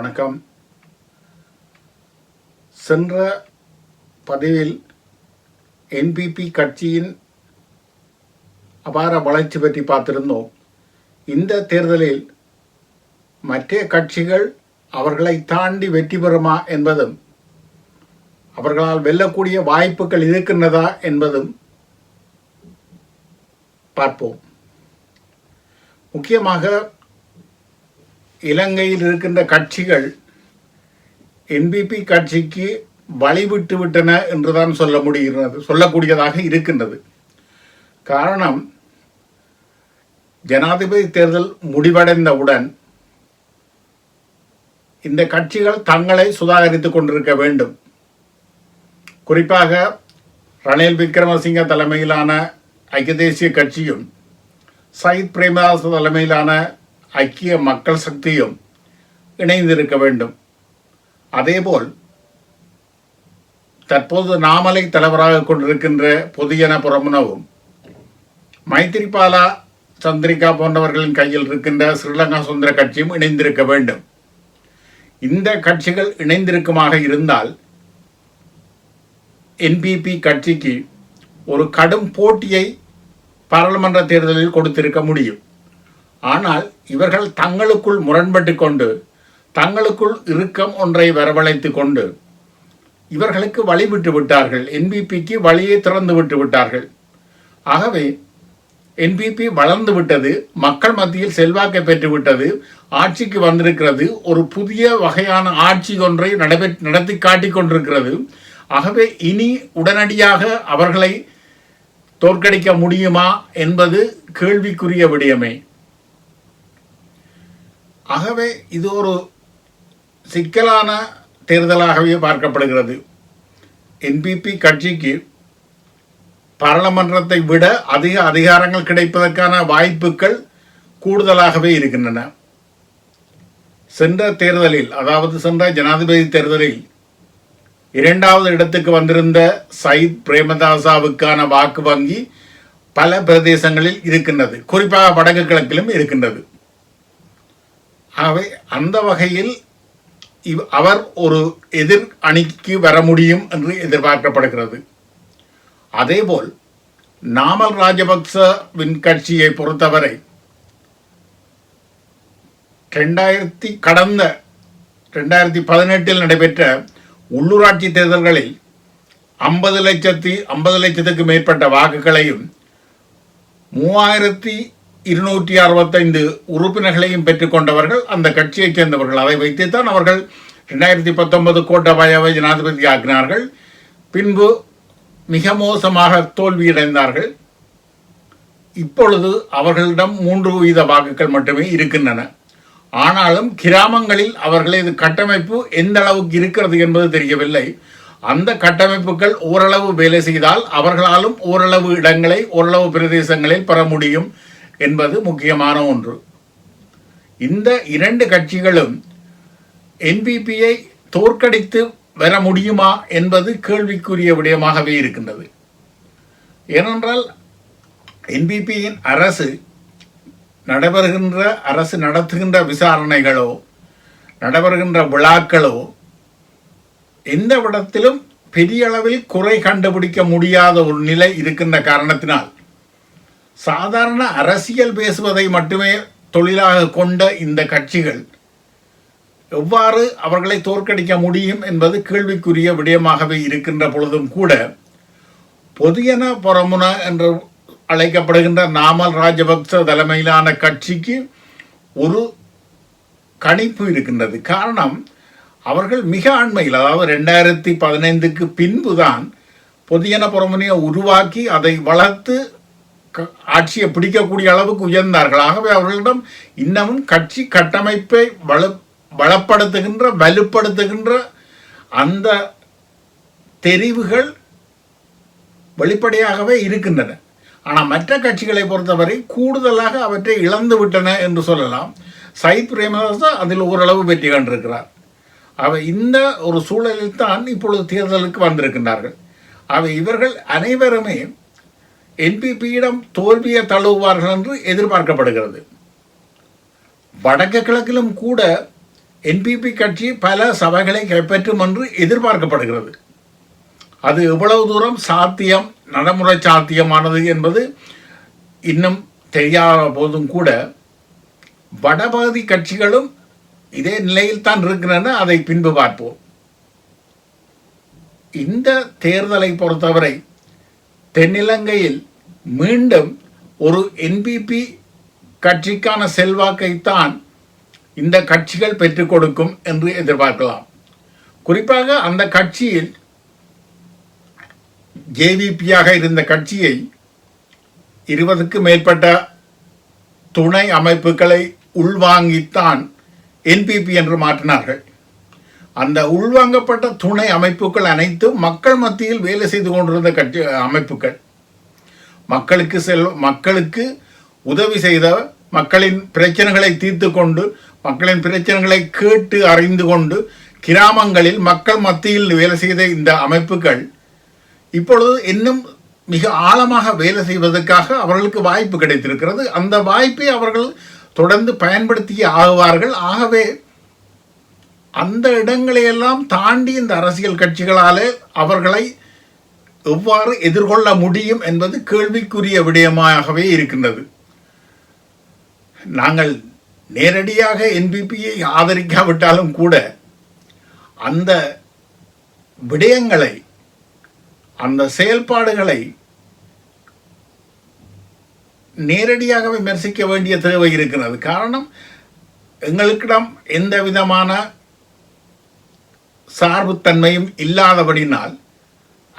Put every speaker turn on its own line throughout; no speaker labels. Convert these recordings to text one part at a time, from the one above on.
வணக்கம். சென்ற பதிவில் என்பிபி கட்சியின் அபார வளர்ச்சி பற்றி பார்த்திருந்தோம். இந்த தேர்தலில் மற்ற கட்சிகள் அவர்களை தாண்டி வெற்றி பெறுமா என்பதும் அவர்களால் வெல்லக்கூடிய வாய்ப்புகள் இருக்கின்றதா என்பதும் பார்ப்போம். முக்கியமாக இலங்கையில் இருக்கின்ற கட்சிகள் என்பிபி கட்சிக்கு வழிவிட்டு விட்டன என்றுதான் சொல்ல முடிகிறது சொல்லக்கூடியதாக இருக்கின்றது. காரணம் ஜனாதிபதி தேர்தல் முடிவடைந்தவுடன் இந்த கட்சிகள் தங்களை சுதாகரித்துக் கொண்டிருக்க வேண்டும். குறிப்பாக ரணில் விக்ரமசிங்க தலைமையிலான ஐக்கிய தேசிய கட்சியும் சயித் பிரேமதாஸ் தலைமையிலான ஐக்கிய மக்கள் சக்தியும் இணைந்திருக்க வேண்டும். அதேபோல் தற்போது நாமலை தலைவராக கொண்டிருக்கின்ற பொதுஜன புறமுனவும் மைத்திரிபாலா சந்திரிகா போன்றவர்களின் கையில் இருக்கின்ற ஸ்ரீலங்கா சுதந்திர கட்சியும் இணைந்திருக்க வேண்டும். இந்த கட்சிகள் இணைந்திருக்குமாக இருந்தால் என்பிபி கட்சிக்கு ஒரு கடும் போட்டியை பாராளுமன்ற தேர்தலில் கொடுத்திருக்க முடியும். ஆனால் இவர்கள் தங்களுக்குள் முரண்பட்டு கொண்டு தங்களுக்குள் இறுக்கம் ஒன்றை வரவழைத்து கொண்டு இவர்களுக்கு வழி விட்டு விட்டார்கள். என்பிபிக்கு வழியை திறந்து விட்டு விட்டார்கள். ஆகவே என்பிபி வளர்ந்து விட்டது மக்கள் மத்தியில் செல்வாக்கை பெற்றுவிட்டது ஆட்சிக்கு வந்திருக்கிறது ஒரு புதிய வகையான ஆட்சி ஒன்றை நடைபெ நடத்தி காட்டிக் கொண்டிருக்கிறது. ஆகவே இனி உடனடியாக அவர்களை தோற்கடிக்க முடியுமா என்பது கேள்விக்குரிய விடயமே. ஆகவே இது ஒரு சிக்கலான தேர்தலாகவே பார்க்கப்படுகிறது. என்பிபி கட்சிக்கு பாராளுமன்றத்தை விட அதிக அதிகாரங்கள் கிடைப்பதற்கான வாய்ப்புகள் கூடுதலாகவே இருக்கின்றன. சென்ற தேர்தலில் அதாவது சென்ற ஜனாதிபதி தேர்தலில் இரண்டாவது இடத்துக்கு வந்திருந்த சயித் பிரேமதாசாவுக்கான வாக்கு வங்கி பல பிரதேசங்களில் இருக்கின்றது. குறிப்பாக வடக்கு கிழக்கிலும் இருக்கின்றது. அவை அந்த வகையில் இவ் அவர் ஒரு எதிர் அணிக்கு வர முடியும் என்று எதிர்பார்க்கப்படுகிறது. அதேபோல் நாமல் ராஜபக்சவின் கட்சியை பொறுத்தவரை ரெண்டாயிரத்தி கடந்த ரெண்டாயிரத்தி பதினெட்டில் நடைபெற்ற உள்ளூராட்சி தேர்தல்களில் ஐம்பது லட்சத்தி ஐம்பது லட்சத்துக்கு மேற்பட்ட வாக்குகளையும் மூவாயிரத்தி இருநூற்றி அறுபத்தைந்து உறுப்பினர்களையும் பெற்றுக்கொண்டவர்கள் அந்த கட்சியைச் சேர்ந்தவர்கள். அதை வைத்துத்தான் அவர்கள் ரெண்டாயிரத்தி பத்தொன்பது கோட்டபாயாவை ஜனாதிபதி ஆக்கினார்கள். பின்பு மிக மோசமாக தோல்வியடைந்தார்கள். இப்பொழுது அவர்களிடம் மூன்று வீத வாக்குகள் மட்டுமே இருக்கின்றன. ஆனாலும் கிராமங்களில் அவர்களது கட்டமைப்பு எந்த அளவுக்கு இருக்கிறது என்பது தெரியவில்லை. அந்த கட்டமைப்புகள் ஓரளவு வேலை செய்தால் அவர்களாலும் ஓரளவு இடங்களை ஓரளவு பிரதேசங்களில் பெற முடியும். என்பது முக்கியமான ஒன்று. இந்த இரண்டு கட்சிகளும் என்பிபியை தோற்கடித்து வர முடியுமா என்பது கேள்விக்குரிய விடயமாகவே இருக்கின்றது. ஏனென்றால் என்பிபியின் அரசு நடைபெறுகின்ற அரசு நடத்துகின்ற விசாரணைகளோ நடைபெறுகின்ற விழாக்களோ எந்த விடத்திலும் பெரிய அளவில் குறை கண்டுபிடிக்க முடியாத ஒரு நிலை இருக்கின்ற காரணத்தினால் சாதாரண அரசியல் பேசுவதை மட்டுமே தொழிலாக கொண்ட இந்த கட்சிகள் எவ்வாறு அவர்களை தோற்கடிக்க முடியும் என்பது கேள்விக்குரிய விடயமாகவே இருக்கின்ற பொழுதும் கூட பொதுஜன புறமுன என்று அழைக்கப்படுகின்ற நாமல் ராஜபக்ச தலைமையிலான கட்சிக்கு ஒரு கணிப்பு இருக்கின்றது. காரணம் அவர்கள் மிக அண்மையில் அதாவது ரெண்டாயிரத்தி பதினைந்துக்கு பின்புதான் பொதுஜன புறமுனையை உருவாக்கி அதை வளர்த்து ஆட்சியை பிடிக்கக்கூடிய அளவுக்கு உயர்ந்தார்கள். ஆகவே அவர்களிடம் இன்னமும் கட்சி கட்டமைப்பை வலு பலப்படுத்துகின்ற வலுப்படுத்துகின்ற அந்த தெரிவுகள் வெளிப்படையாகவே இருக்கின்றன. ஆனால் மற்ற கட்சிகளை பொறுத்தவரை கூடுதலாக அவற்றை இழந்து விட்டன என்று சொல்லலாம். சயித் பிரேமதாஸ் அதில் ஓரளவு வெற்றி கண்டிருக்கிறார். அவை இந்த ஒரு சூழலில் தான் இப்பொழுது தேர்தலுக்கு வந்திருக்கின்றார்கள். அவை இவர்கள் அனைவருமே என்பிபியிடம் தோல்வியை தழுவுவார்கள் என்று எதிர்பார்க்கப்படுகிறது. வடக்கு கிழக்கிலும் கூட என்பிபி கட்சி பல சபைகளை கைப்பற்றும் என்று எதிர்பார்க்கப்படுகிறது. அது எவ்வளவு தூரம் சாத்தியம் நடைமுறை சாத்தியமானது என்பது இன்னும் தெரியாத போதும் கூட வடபகுதி கட்சிகளும் இதே நிலையில் தான் இருக்கின்றன அதை பின்பு பார்ப்போம். இந்த தேர்தலை பொறுத்தவரை தென்னிலங்கையில் மீண்டும் ஒரு என்பிபி கட்சிக்கான செல்வாக்கைத்தான் இந்த கட்சிகள் பெற்றுக் கொடுக்கும் என்று எதிர்பார்க்கலாம். குறிப்பாக அந்த கட்சியில் ஜேவிபியாக இருந்த கட்சியை இருபதுக்கு மேற்பட்ட துணை அமைப்புகளை உள்வாங்கித்தான் என்பிபி என்று மாற்றினார்கள். அந்த உள்வாங்கப்பட்ட துணை அமைப்புகள் அனைத்தும் மக்கள் மத்தியில் வேலை செய்து கொண்டிருந்த கட்சி அமைப்புகள். மக்களுக்கு செல் மக்களுக்கு உதவி செய்த மக்களின் பிரச்சனைகளை தீர்த்து கொண்டு மக்களின் பிரச்சனைகளை கேட்டு அறிந்து கொண்டு கிராமங்களில் மக்கள் மத்தியில் வேலை செய்த இந்த அமைப்புகள் இப்பொழுது இன்னும் மிக ஆழமாக வேலை செய்வதற்காக அவர்களுக்கு வாய்ப்பு கிடைத்திருக்கிறது. அந்த வாய்ப்பை அவர்கள் தொடர்ந்து பயன்படுத்தியே ஆகுவார்கள். ஆகவே அந்த இடங்களையெல்லாம் தாண்டி இந்த அரசியல் கட்சிகளாலே அவர்களை எவ்வாறு எதிர்கொள்ள முடியும் என்பது கேள்விக்குரிய விடயமாகவே இருக்கின்றது. நாங்கள் நேரடியாக என்பிபியை ஆதரிக்காவிட்டாலும் கூட அந்த விடயங்களை அந்த செயல்பாடுகளை நேரடியாக விமர்சிக்க வேண்டிய தேவை இருக்கிறது. காரணம் எங்களுக்கிடம் எந்த விதமான சார்புத்தன்மையும் இல்லாதபடினால்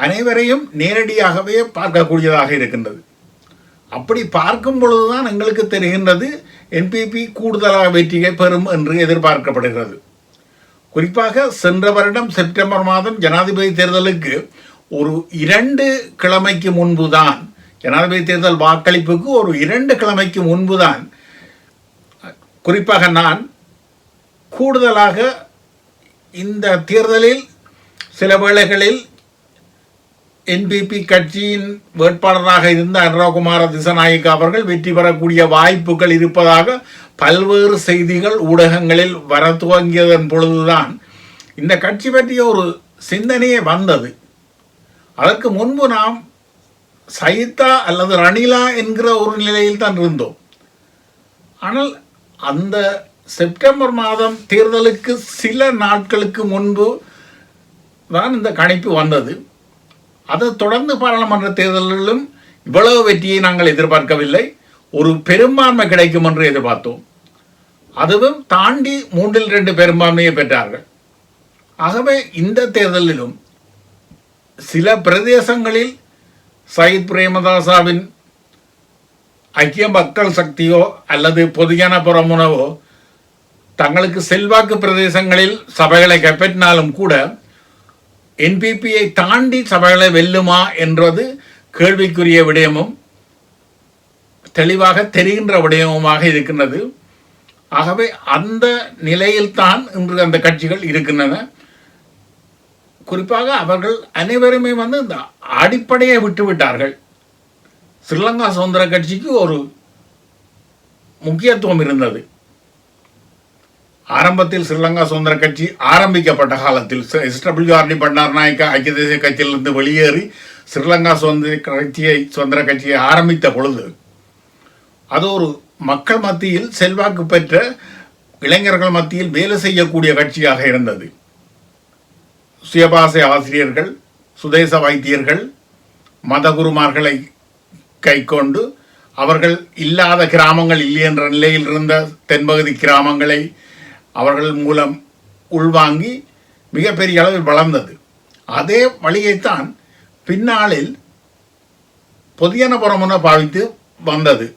அனைவரையும் நேரடியாகவே பார்க்கக்கூடியதாக இருக்கின்றது. அப்படி பார்க்கும் பொழுதுதான் எங்களுக்கு தெரிகின்றது என்பிபி கூடுதலாக வெற்றியை பெறும் என்று எதிர்பார்க்கப்படுகிறது. குறிப்பாக சென்ற வருடம் செப்டம்பர் மாதம் ஜனாதிபதி தேர்தலுக்கு ஒரு இரண்டு கிழமைக்கு முன்புதான் ஜனாதிபதி தேர்தல் வாக்களிப்புக்கு ஒரு இரண்டு கிழமைக்கு முன்புதான் குறிப்பாக நான் கூடுதலாக இந்த தேர்தலில் சில வேளைகளில் என்பிபி கட்சியின் வேட்பாளராக இருந்த அனுராகுமார திசநாயக் அவர்கள் வெற்றி பெறக்கூடிய வாய்ப்புகள் இருப்பதாக பல்வேறு செய்திகள் ஊடகங்களில் வர துவங்கியதன் பொழுதுதான் இந்த கட்சி பற்றிய ஒரு சிந்தனையே வந்தது. அதற்கு முன்பு நாம் சைதா அல்லது ரணிலா என்கிற ஒரு நிலையில் தான் இருந்தோம். ஆனால் அந்த செப்டம்பர் மாதம் தேர்தலுக்கு சில நாட்களுக்கு முன்பு தான் இந்த கணிப்பு வந்தது. அதை தொடர்ந்து பாராளுமன்ற தேர்தலிலும் இவ்வளவு வெற்றியை நாங்கள் எதிர்பார்க்கவில்லை. ஒரு பெரும்பான்மை கிடைக்கும் என்று எதிர்பார்த்தோம். அதுவும் தாண்டி மூன்றில் ரெண்டு பெரும்பான்மையை பெற்றார்கள். ஆகவே இந்த தேர்தலிலும் சில பிரதேசங்களில் சயித் பிரேமதாசாவின் ஐக்கிய மக்கள் சக்தியோ அல்லது பொதுஜன புறமுனவோ தங்களுக்கு செல்வாக்கு பிரதேசங்களில் சபைகளை கைப்பற்றினாலும் கூட என்பிபியை தாண்டி சபைகளை வெல்லுமா என்றது கேள்விக்குரிய விடயமும் தெளிவாக தெரிகின்ற விடயமுமாக இருக்கின்றது. ஆகவே அந்த நிலையில்தான் இன்று அந்த கட்சிகள் இருக்கின்றன. குறிப்பாக அவர்கள் அனைவருமே வந்து இந்த அடிப்படையை விட்டு விட்டார்கள் ஸ்ரீலங்கா சுதந்திர கட்சிக்கு ஒரு முக்கியத்துவம் இருந்தது. ஆரம்பத்தில் ஸ்ரீலங்கா சுதந்திர கட்சி ஆரம்பிக்கப்பட்ட காலத்தில் எஸ்டபிள்யூஆர்டி பண்டார் நாயக்கா ஐக்கிய தேசிய கட்சியிலிருந்து வெளியேறி ஸ்ரீலங்கா சுதந்திர கட்சியை சுதந்திர கட்சியை ஆரம்பித்த பொழுது அது ஒரு மக்கள் மத்தியில் செல்வாக்கு பெற்ற இளைஞர்கள் மத்தியில் வேலை செய்யக்கூடிய கட்சியாக இருந்தது. சுயபாசை ஆசிரியர்கள் சுதேச வைத்தியர்கள் மதகுருமார்களை கைக்கொண்டு அவர்கள் இல்லாத கிராமங்கள் இல்லை என்ற நிலையில் இருந்த தென்பகுதி கிராமங்களை அவர்கள் மூலம் உள்வாங்கி மிகப்பெரிய அளவில் வளர்ந்தது. அதே வழியைத்தான் பின்னாளில் பொதியனபுரமென பாவித்து வந்தது.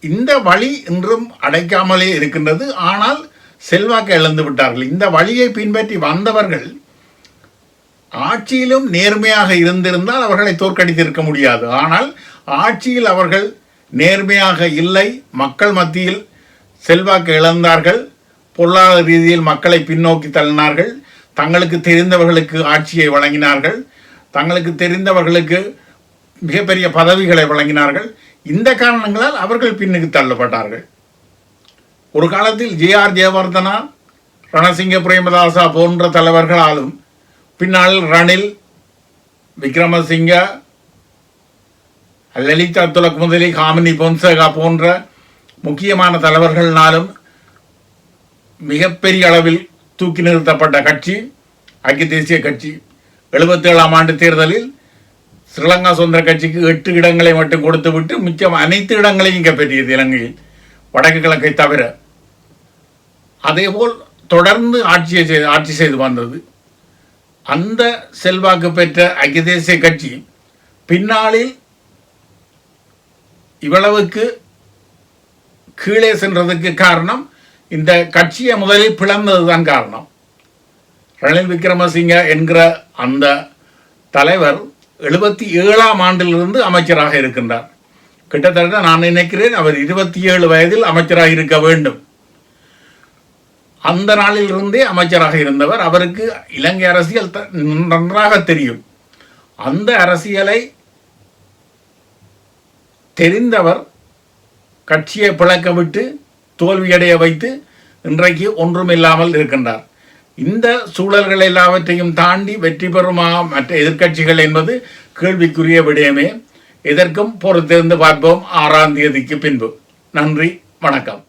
இந்த வழி இன்றும் அடைக்காமலே இருக்கின்றது. ஆனால் செல்வாக்கு இழந்து விட்டார்கள். இந்த வழியை பின்பற்றி வந்தவர்கள் ஆட்சியிலும் நேர்மையாக இருந்திருந்தால் அவர்களை தோற்கடித்திருக்க முடியாது. ஆனால் ஆட்சியில் அவர்கள் நேர்மையாக இல்லை. மக்கள் மத்தியில் செல்வாக்கு இழந்தார்கள். பொருளாதார ரீதியில் மக்களை பின்னோக்கி தள்ளினார்கள். தங்களுக்கு தெரிந்தவர்களுக்கு ஆட்சியை வழங்கினார்கள். தங்களுக்கு தெரிந்தவர்களுக்கு மிகப்பெரிய பதவிகளை வழங்கினார்கள். இந்த காரணங்களால் அவர்கள் பின்னுக்கு தள்ளப்பட்டார்கள். ஒரு காலத்தில் ஜே ஆர் ஜெயவர்தனா ரணசிங்க பிரேமதாசா போன்ற தலைவர்களாலும் பின்னால் ரணில் விக்ரமசிங்க லலிதா துலக் முதலி காமினி பொன்சேகா போன்ற முக்கியமான தலைவர்களாலும் மிகப்பெரிய அளவில் தூக்கி நிறுத்தப்பட்ட கட்சி ஐக்கிய தேசிய கட்சி எழுபத்தேழாம் ஆண்டு தேர்தலில் ஸ்ரீலங்கா சுதந்திர கட்சிக்கு எட்டு இடங்களை மட்டும் கொடுத்துவிட்டு மிச்சம் அனைத்து இடங்களையும் இங்கே பெற்றியது இலங்கையில் வடக்கு கிழக்கை தவிர. அதேபோல் தொடர்ந்து ஆட்சியை செய்து ஆட்சி செய்து வந்தது. அந்த செல்வாக்கு பெற்ற ஐக்கிய தேசிய கட்சி பின்னாளில் இவ்வளவுக்கு கீழே சென்றதுக்கு காரணம் இந்த கட்சியை முதலில் பிளந்ததுதான் காரணம். ரணில் விக்ரமசிங்க என்கிற அந்த தலைவர் எழுபத்தி ஏழாம் ஆண்டிலிருந்து அமைச்சராக இருக்கின்றார். கிட்டத்தட்ட நான் நினைக்கிறேன் அவர் இருபத்தி ஏழு வயதில் அமைச்சராக இருக்க வேண்டும். அந்த நாளிலிருந்தே அமைச்சராக இருந்தவர் அவருக்கு இலங்கை அரசியல் த- நன்றாக தெரியும். அந்த அரசியலை தெரிந்தவர் கட்சியை பிளக்க விட்டு தோல்வியடைய வைத்து இன்றைக்கு ஒன்றுமில்லாமல் இருக்கின்றார். இந்த சூழல்கள் எல்லாவற்றையும் தாண்டி வெற்றி பெறுமா மற்ற எதிர்க்கட்சிகள் என்பது கேள்விக்குரிய விடயமே. இதற்கும் பொறுத்திருந்து பார்ப்போம் ஆறாம் தேதிக்கு பின்பு. நன்றி வணக்கம்.